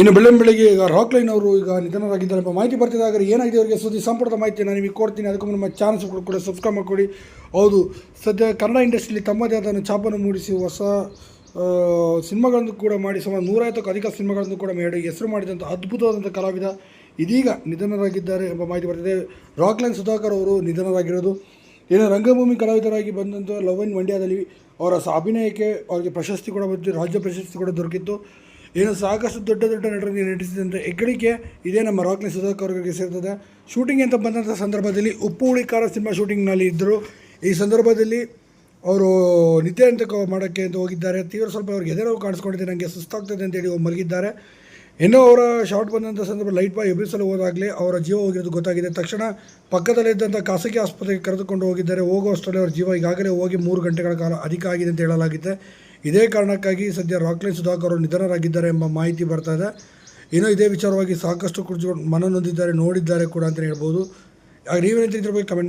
ಇನ್ನು ಬೆಳ್ಳಂ ಬೆಳಿಗ್ಗೆ ಈಗ ರಾಕ್ಲೈನ್ ಅವರು ಈಗ ನಿಧನರಾಗಿದ್ದಾರೆ ಎಂಬ ಮಾಹಿತಿ ಬರ್ತಿದೆ. ಹಾಗಾದ್ರೆ ಏನಾಗಿದೆ ಅವರಿಗೆ ಸುದ್ದಿ ಸಂಪುಟದ ಮಾಹಿತಿ ನಾನು ನಿಮಗೆ ಕೊಡ್ತೀನಿ. ಅದಕ್ಕೂ ನಮ್ಮ ಚಾನಲ್ಸ್ ಕೂಡ ಸಬ್ಸ್ಕ್ರೈಬ್ ಮಾಡಿಕೊಡಿ ಹೌದು, ಸದ್ಯ ಕನ್ನಡ ಇಂಡಸ್ಟ್ರಿಯಲ್ಲಿ ತಮ್ಮದೇ ಆದ ಛಾಪನ್ನು ಮೂಡಿಸಿ ಹೊಸ ಸಿನಿಮಾಗಳನ್ನು ಕೂಡ ಮಾಡಿ, ಸುಮಾರು ನೂರೈವತ್ತಕ್ಕೂ ಅಧಿಕ ಸಿನಿಮಾಗಳನ್ನು ಕೂಡ ಮಾಡಿ ಹೆಸರು ಮಾಡಿದಂಥ ಅದ್ಭುತವಾದಂಥ ಕಲಾವಿದ ಇದೀಗ ನಿಧನರಾಗಿದ್ದಾರೆ ಎಂಬ ಮಾಹಿತಿ ಬರ್ತಿದೆ. ರಾಕ್ಲೈನ್ ಸುಧಾಕರ್ ಅವರು ನಿಧನರಾಗಿರೋದು. ಏನು ರಂಗಭೂಮಿ ಕಲಾವಿದರಾಗಿ ಬಂದಂಥ ಲವ್ ಇನ್ ಮಂಡ್ಯದಲ್ಲಿ ಅವರ ಅಭಿನಯಕ್ಕೆ ಅವರಿಗೆ ಪ್ರಶಸ್ತಿ ಕೂಡ ಬಂದಿತ್ತು ರಾಜ್ಯ ಪ್ರಶಸ್ತಿ ಕೂಡ ದೊರಕಿತ್ತು. ಏನು ಸಾಕಷ್ಟು ದೊಡ್ಡ ದೊಡ್ಡ ನಟರಿಗೆ ನಟಿಸಿದಂಥ ಹೆಗ್ಗಳಿಕೆ ಇದೇ ನಮ್ಮ ರಾಕ್ನಿ ಸುಧಾಕರ್ ಅವರಿಗೆ ಸೇರ್ತದೆ. ಶೂಟಿಂಗ್ ಅಂತ ಬಂದಂಥ ಸಂದರ್ಭದಲ್ಲಿ ಉಪ್ಪು ಹುಳಿಕಾರ ಸಿನಿಮಾ ಶೂಟಿಂಗ್ನಲ್ಲಿ ಇದ್ದರು. ಈ ಸಂದರ್ಭದಲ್ಲಿ ಅವರು ನಿದ್ದೆ ಅಂತ ಮಾಡೋಕ್ಕೆ ಅಂತ ಹೋಗಿದ್ದಾರೆ. ತೀವ್ರ ಸ್ವಲ್ಪ ಅವ್ರಿಗೆ ಎದೆ ನೋವು ಕಾಣಿಸ್ಕೊಂಡಿದೆ. ನನಗೆ ಸುಸ್ತಾಗ್ತದೆ ಅಂತೇಳಿ ಮಲಗಿದ್ದಾರೆ. ಇನ್ನೂ ಅವರ ಶಾರ್ಟ್ ಬಂದಂಥ ಸಂದರ್ಭ ಲೈಟ್ ಬಾಯ್ ಎಬ್ಬಿಸಲು ಹೋದಾಗಲೇ ಅವರ ಜೀವ ಹೋಗಿರೋದು ಗೊತ್ತಾಗಿದೆ. ತಕ್ಷಣ ಪಕ್ಕದಲ್ಲಿದ್ದಂಥ ಖಾಸಗಿ ಆಸ್ಪತ್ರೆಗೆ ಕರೆದುಕೊಂಡು ಹೋಗಿದ್ದಾರೆ. ಹೋಗುವಷ್ಟರಲ್ಲಿ ಅವರ ಜೀವ ಈಗಾಗಲೇ ಹೋಗಿ ಮೂರು ಗಂಟೆಗಳ ಕಾಲ ಅಧಿಕ ಆಗಿದೆ ಅಂತ ಹೇಳಲಾಗಿದೆ. ಇದೇ ಕಾರಣಕ್ಕಾಗಿ ಸದ್ಯ ರಾಕ್ಲೈನ್ ಸುಧಾಕರ್ ಅವರು ನಿಧನರಾಗಿದ್ದಾರೆ ಎಂಬ ಮಾಹಿತಿ ಬರ್ತಾ ಇದೆ. ಇನ್ನೂ ಇದೇ ವಿಚಾರವಾಗಿ ಸಾಕಷ್ಟು ಕುರ್ಚಿಕೊಂಡು ಮನನೊಂದಿದ್ದಾರೆ, ನೋಡಿದ್ದಾರೆ ಕೂಡ ಅಂತ ಹೇಳ್ಬೋದು. ಆಗ ನೀವೇನು ಬಗ್ಗೆ ಕಮೆಂಟ್